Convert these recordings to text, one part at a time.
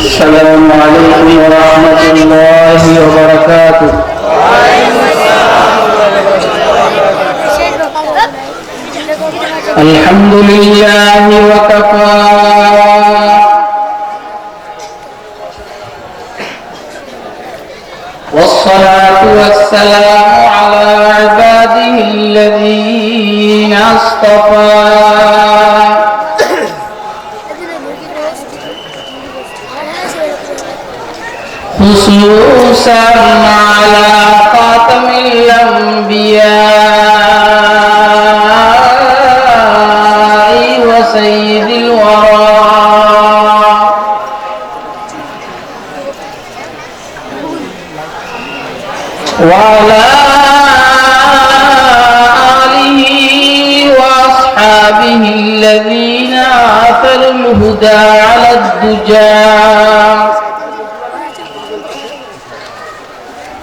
السلام عليكم ورحمة الله وبركاته. الحمد لله وكفى. والصلاة والسلام على عباده الذين اصطفى. خصوصا على خاتم الأنبياء وسيد الورى. وعلى آله وأصحابه الذين آثروا الهدى على الدجى.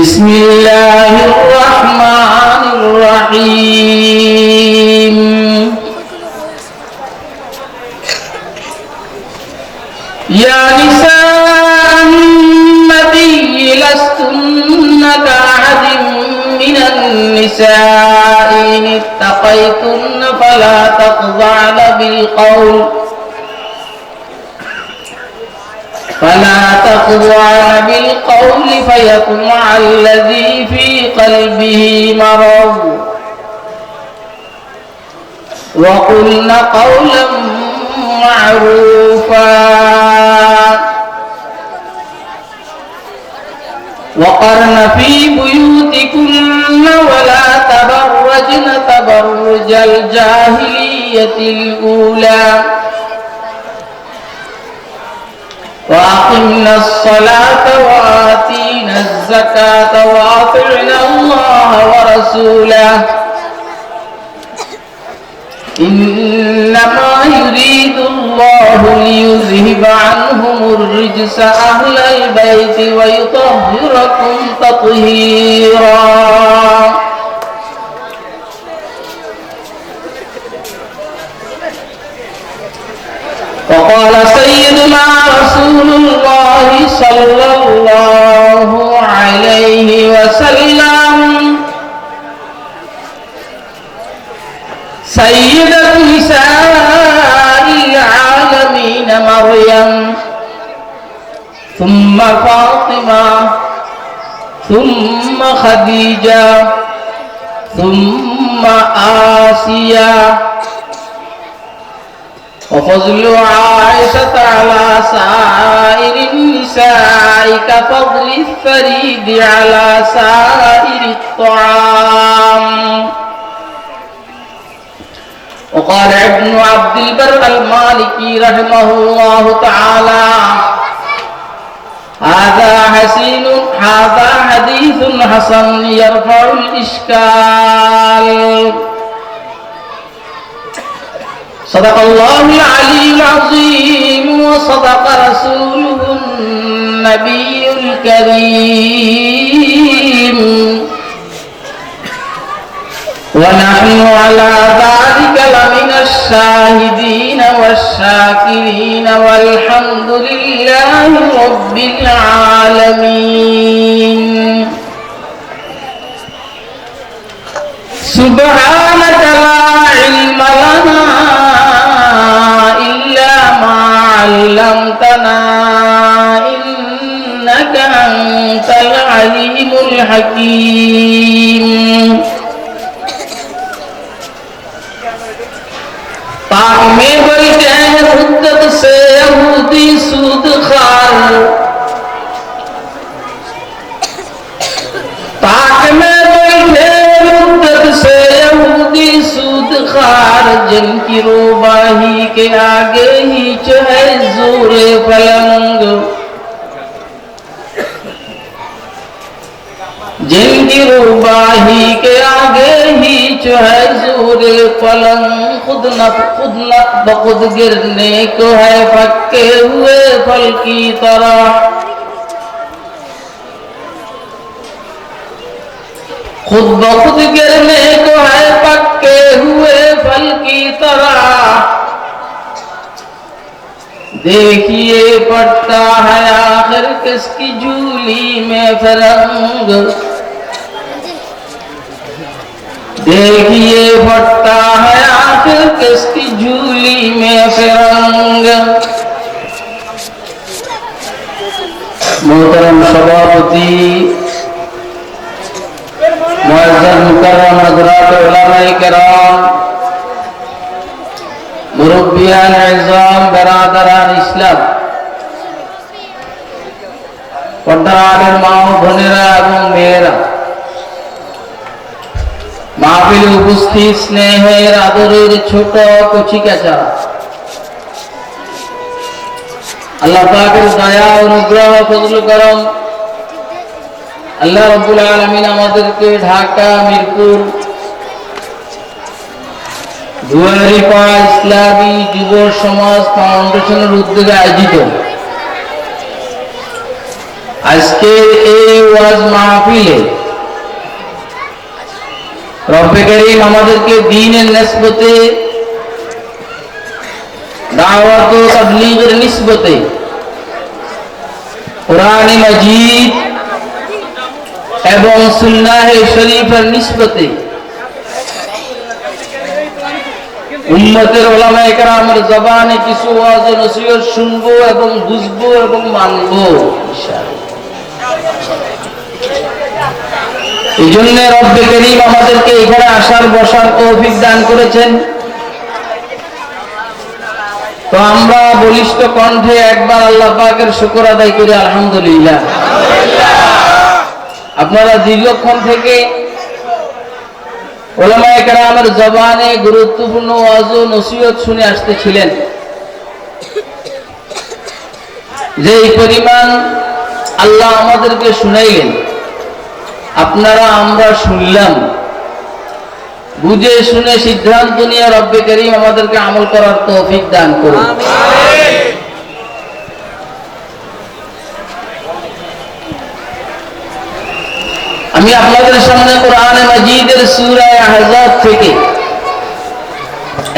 بسم الله الرحمن الرحيم يا نساء النبي لستن كأحد من النساء إن اتقيتن فلا تخضعن بالقول فلا تخضعن بالقول فيطمع الذي في قلبه مرض. وقلن قولا معروفا. وقرن في بيوتكن ولا تبرجن تبرج الجاهلية الأولى. وأقمنا الصلاة وآتينا الزكاة وأطعنا الله ورسوله. إنما يريد الله ليذهب عنهم الرجس أهل البيت ويطهركم تطهيرا وقال سيدنا رسول الله صلى الله عليه وسلم. سيدة نساء العالمين مريم ثم فاطمة ثم خديجة ثم آسيا وفضل عائشة على سائر النساء كفضل الثريد على سائر الطعام. وقال ابن عبد البر المالكي رحمه الله تعالى هذا حسين هذا حديث حسن يرفع الإشكال. صدق الله العلي العظيم وصدق رسوله النبي الكريم. ونحن على ذلك لمن الشاهدين والشاكرين والحمد لله رب العالمين. سبحانك لا علم لنا حکیم پاک میں بل گئے حدت سے یہودی سود خار. پاک میں بل گئے حدت سے یہودی سود خار، جن کی روباہی کے آگے ہی چہے زور پلنگ. پاک میں بلکہ ہے حدت سے عبودی سود خار سپاہی کے آگے ہی جو ہے زور پلنگ خود نہ خود نہ بخود گرنے کو ہے پکے ہوئے پھل کی طرح۔ خود بخود گرنے کو ہے پکے ہوئے پھل کی طرح۔ دیکھیے پڑتا ہے آخر کس کی جولی میں فرنگ۔ دیکھیے بٹتا ہے آخر کس کی جھولی میں فرنگ۔ محترم سباپتی معزز مکرم حضرات علماء کرام، مربیان عظام، برادران اسلام پٹران ماؤ بھنیرا এবং মেয়েরা মাহফিলে উপস্থিত স্নেহের আদরের ছোট কচিকাচারা আল্লাহ পাকের দয়া অনুগ্রহ ফজল করম। আল্লাহ রব্বুল আলমিন আমাদেরকে ঢাকা মিরপুর দুয়ারিপা ইসলামী যুব সমাজ ফাউন্ডেশনের উদ্যোগে আয়োজিত। আজকে এই ওয়াজ মাহফিলে রব্বে করিম আমাদেরকে দিনের নেসবতে, দাওয়াত ও তাবলীগের নিসবতে, কোরআন মাজিদ এবং সুন্নাহ শরীফের নিসবতে, উম্মতের ওলামায়ে কেরামের জবানে কিছু ওয়াজ ও নসিহত শুনব এবং বুঝব এবং মানবো এই জন্য রব্বে করিম আমাদেরকে এখানে আসার, বসার তৌফিক দান করেছেন। তো আমরা বলিষ্ঠ কণ্ঠে একবার আল্লাহ পাকের শুকর আদায় করি, আলহামদুলিল্লাহ। আপনারা দীর্ঘক্ষণ থেকে ওলামায়ে কেরামের জবানে গুরুত্বপূর্ণ ওয়াজ ও নসিহত শুনে আসতেছিলেন। যে এই পরিমাণ আল্লাহ আমাদেরকে শুনাইলেন আপনারা আমরা শুনলাম। বুঝে শুনে সিদ্ধান্ত নিয়ে রব্বে করিম আমাদেরকে আমল করার তৌফিক দান করুন। আমি আপনাদের সামনে কোরআনে মাজিদের সূরা আহজাব থেকে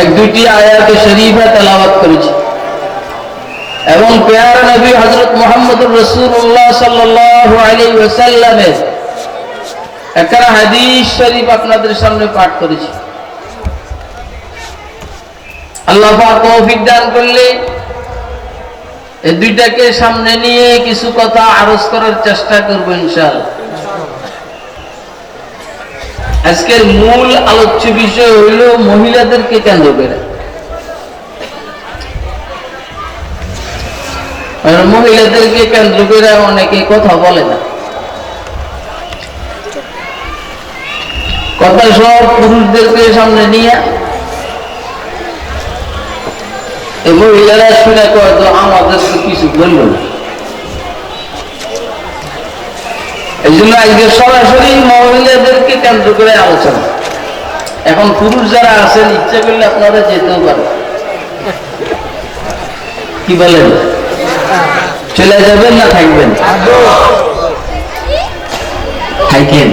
এক দুটি আয়াতে শরীফা তেলাওয়াত করেছি। এবং পেয়ার নবী হযরত মুহাম্মদুর রাসূলুল্লাহ সাল্লাল্লাহু আলাইহি ওয়াসাল্লামের একটা হাদিস শরীফ আপনাদের সামনে পাঠ করেছি। আল্লাহ তৌফিক দান করলে এই দুইটাকে সামনে নিয়ে কিছু কথা আরজ করার চেষ্টা করব ইনশাআল্লাহ। আজকের মূল আলোচ্য বিষয় হইল মহিলাদেরকে কেন্দ্র করে। মহিলাদেরকে কেন্দ্র করে অনেকে কথা বলে না। কথা সব পুরুষদেরকে সামনে নিয়ে এই মহিলারা শুনে কয় তো আমাদের তো কিছু বলল না। এই জন্য আজকে সরাসরি মহিলাদেরকে কেন্দ্র করে আলোচনা। এখন পুরুষ যারা আছেন ইচ্ছা করলে আপনারা যেতেও পারেন। কি বলেন? চলে যাবেন না থাকবেন? থাকেন।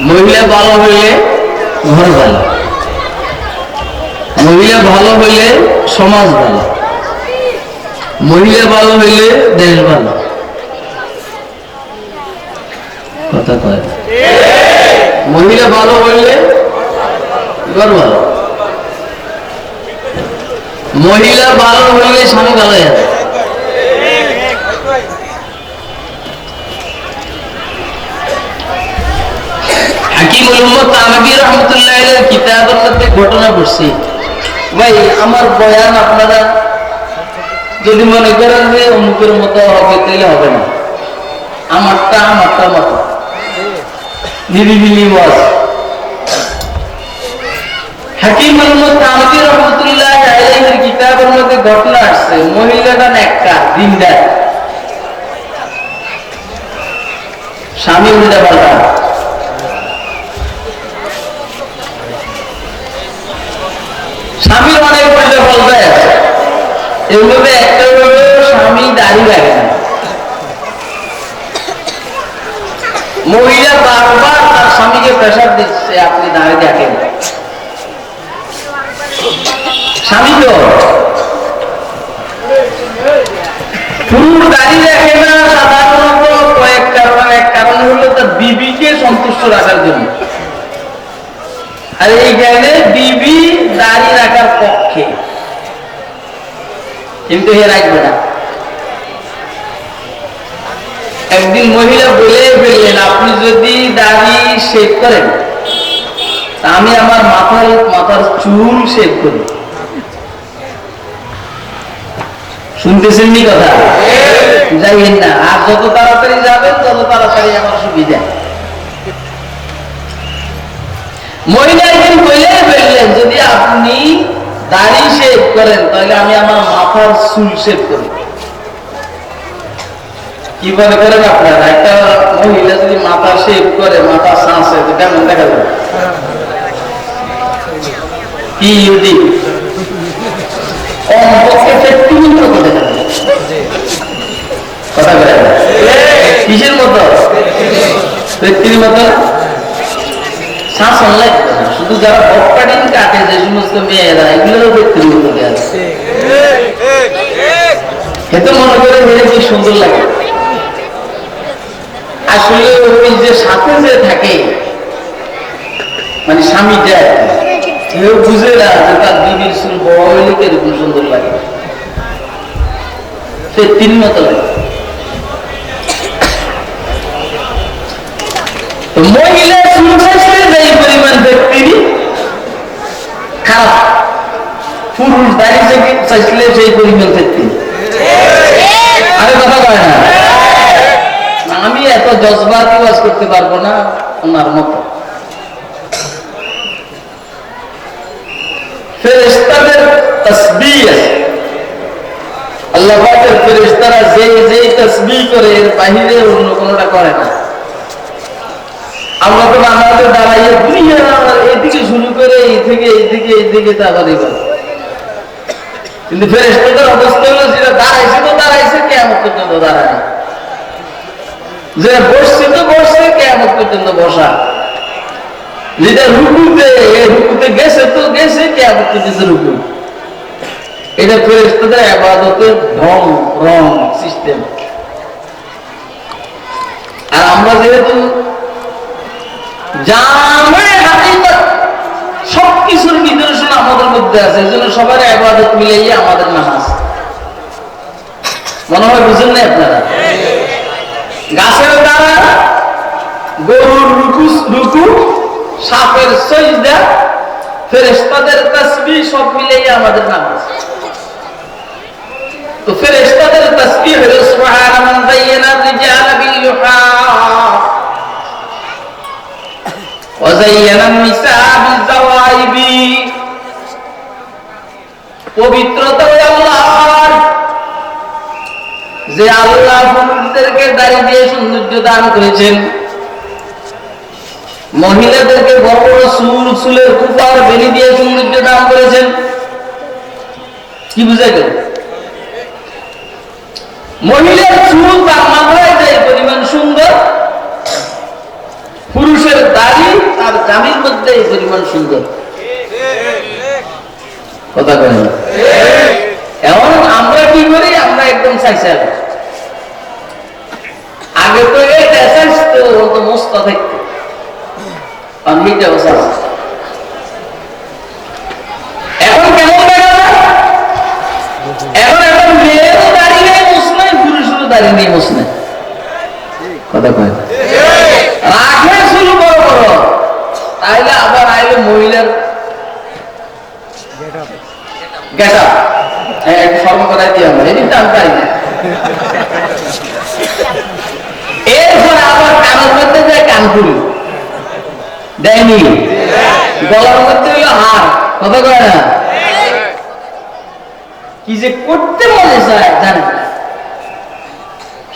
মহিলা ভালো হইলে ঘর ভালো। মহিলা ভালো হইলে সমাজ ভালো। মহিলা ভালো হইলে দেশ ভালো। কথা কয়। মহিলা ভালো হইলে ঘর ভালো। মহিলা ভালো হইলে স্বামী ভালো যাবে। হাকিমুল উম্মত তানবী রহমতুল্লাহ কিতাবের মধ্যে ঘটনা পড়ছি যদি মনে করেন যে অমুকের মতো হবে তাহলে হবে না। আমারটা আমারটা মতো। নিরিবিলি কিতাবের মধ্যে ঘটনা আসছে। মহিলাটা নেককা দিনদার। স্বামী উল্টা পাল্টা। এগুলোতে একটা হলো স্বামী দাড়ি রাখে। মহিলা বারবার তার স্বামীকে প্রেশার দিচ্ছে, আপনি দাঁড়িয়ে দেখেন। স্বামী তো পুরুষ দাঁড়িয়ে রাখে না, সাধারণত কয়েক কারণ এক কারণ হলো তার বিবিকে সন্তুষ্ট রাখার জন্য। আর এইখানে বিবি দাঁড়িয়ে রাখার পক্ষে। কিন্তু হে রাখবে না একদিন মহিলা বলে ফেললেন, আপনি যদি দাড়ি শেভ করেন আমি আমার মাথার মাথার চুল শেভ করি শুনতেছেন নি কথা? যাইয়েন না, আর যত তাড়াতাড়ি যাবেন, তত তাড়াতাড়ি আমার সুবিধা। মহিলা একদিন বলে ফেললেন। যদি আপনি দাড়ি শেভ করেন, তাহলে আমি আমার মাথার চুল শেভ করি। কি মনে করেন আপনারা? একটা মহিলা যদি মাথা শেভ করে, মাথা শ্বাসে তো কেমন দেখা যাবে? কি ইউদি কমপক্ষে মতো দেখা যাবে। কথা বলে কিসের মতো? ফেট্টির মতো? শ্বাস অনলাইন শুধু যারা অপারেটিং কাটে, যে সমস্ত মেয়েরা, এগুলোরও ফেট্টির মতো আছে এতে মনে করে মেয়ে কি সুন্দর লাগে? আসলে ওই যে সাথে যে থাকে মানে স্বামীটা কেউ বুঝে না যে তার বিবির চুল বড় হইলে সুন্দর লাগে। সে তিন মতো লাগে। মহিলা চুল চাইলে যে এই পরিমাণ ব্যক্তি আমি এত জজবাতি ওয়াজ করতে পারব না ওনার মতো। আল্লাহ পাকের ফেরেশতারা যে যে তাসবিহ করে, এর বাহিরে অন্য কোনোটা করে না। আমরা তো বাংলাতে দাঁড়াইয়ে দুনিয়া এদিকে শুরু করে এই থেকে এইদিকে এইদিকে তারপর এবার কিন্তু ফেরেশতাদের অবস্থা হলো যেটা দাঁড়াইছে তো দাঁড়াইছে কেমন পর্যন্ত দাঁড়ায় যে বসছে তো বসছে কেমন পর্যন্ত বসা। যেটা রুকুতে রুকুতে গেছে তো গেছে কেমন পর্যন্ত রুকু এটা ফেরেস্তাদের আবাদতের ঢং রং সিস্টেম আর আমরা যেহেতু সবকিছুর নিদর্শন আমাদের মধ্যে আছে, এই জন্য সবার আবাদত মিলেই আমাদের নামাজ। মনে হয় বুঝেন না আপনারা? গাছের দ্বারা গরুর রুকু রুকু, সাপের সজদা, ফেরেশতাদের তাসবিহ সব মিলেই আমাদের নামাজ। তো ফেরেশতাদের তাসবিহ হলো সুবহান মান যায়্যানা রিজাল বিল নিসা বিল জাওয়াইবি পবিত্রতা আল্লাহর। যে আল্লাহ পুরুষদেরকে দাড়ি দিয়ে সৌন্দর্য দান করেছেন, মহিলাদেরকে বড় চুল, চুলের কুপার, বেলি দিয়ে সৌন্দর্য দান করেছেন। কি বুঝে গেল মহিলার চুল তার মাথায় যে পরিমাণ সুন্দর, পুরুষের দাড়ি তার জামির মধ্যে এই পরিমাণ সুন্দর। কথা বলেন এখন আমরা কি করি? আমরা একদম চাইছিলাম আগে তো এটা মস্ত থাকতো। এখন কেমন এখন এখন মুসলিম পুরুষেরও দাঁড়িয়ে নেই, মুসলিম। কথা কয় না। রাখে শুরু বড় বড় তাইলে আবার মহিলার গেটা একটু স্মরণ করাই দিয়ে আমরা। এদিন আমি পারি না। এরপরে আবার কানের মধ্যে যায় কানপুরি দেয়নি গলার মধ্যে হইল হার। কথা কয় না? কি যে করতে চায় জানে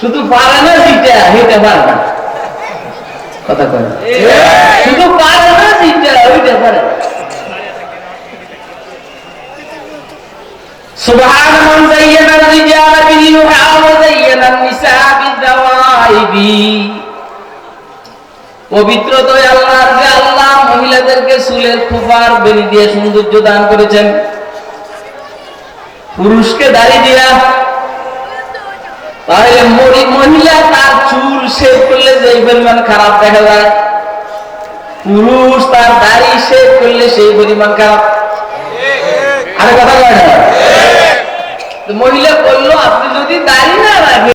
শুধু পারে না যেটা হেঁটে পারে না। কথা কয় শুধু পারে না যেটা ওইটা পারে না। سبحان من زين الرجال بالنحى وزين النساء بالذوائب পবিত্র তো আল্লাহর যে আল্লাহ মহিলাদেরকে চুলের খোপার বেরি দিয়ে সৌন্দর্য দান করেছেন পুরুষকে দাড়ি দিয়া তাহলে মরি- মহিলা তার চুল শেভ করলে যে পরিমাণ খারাপ দেখা যায় পুরুষ তার দাড়ি শেভ করলে সেই পরিমাণ খারাপ। আরে কথা কয় না। মহিলা বলল, আপনি যদি দাড়ি না রাখেন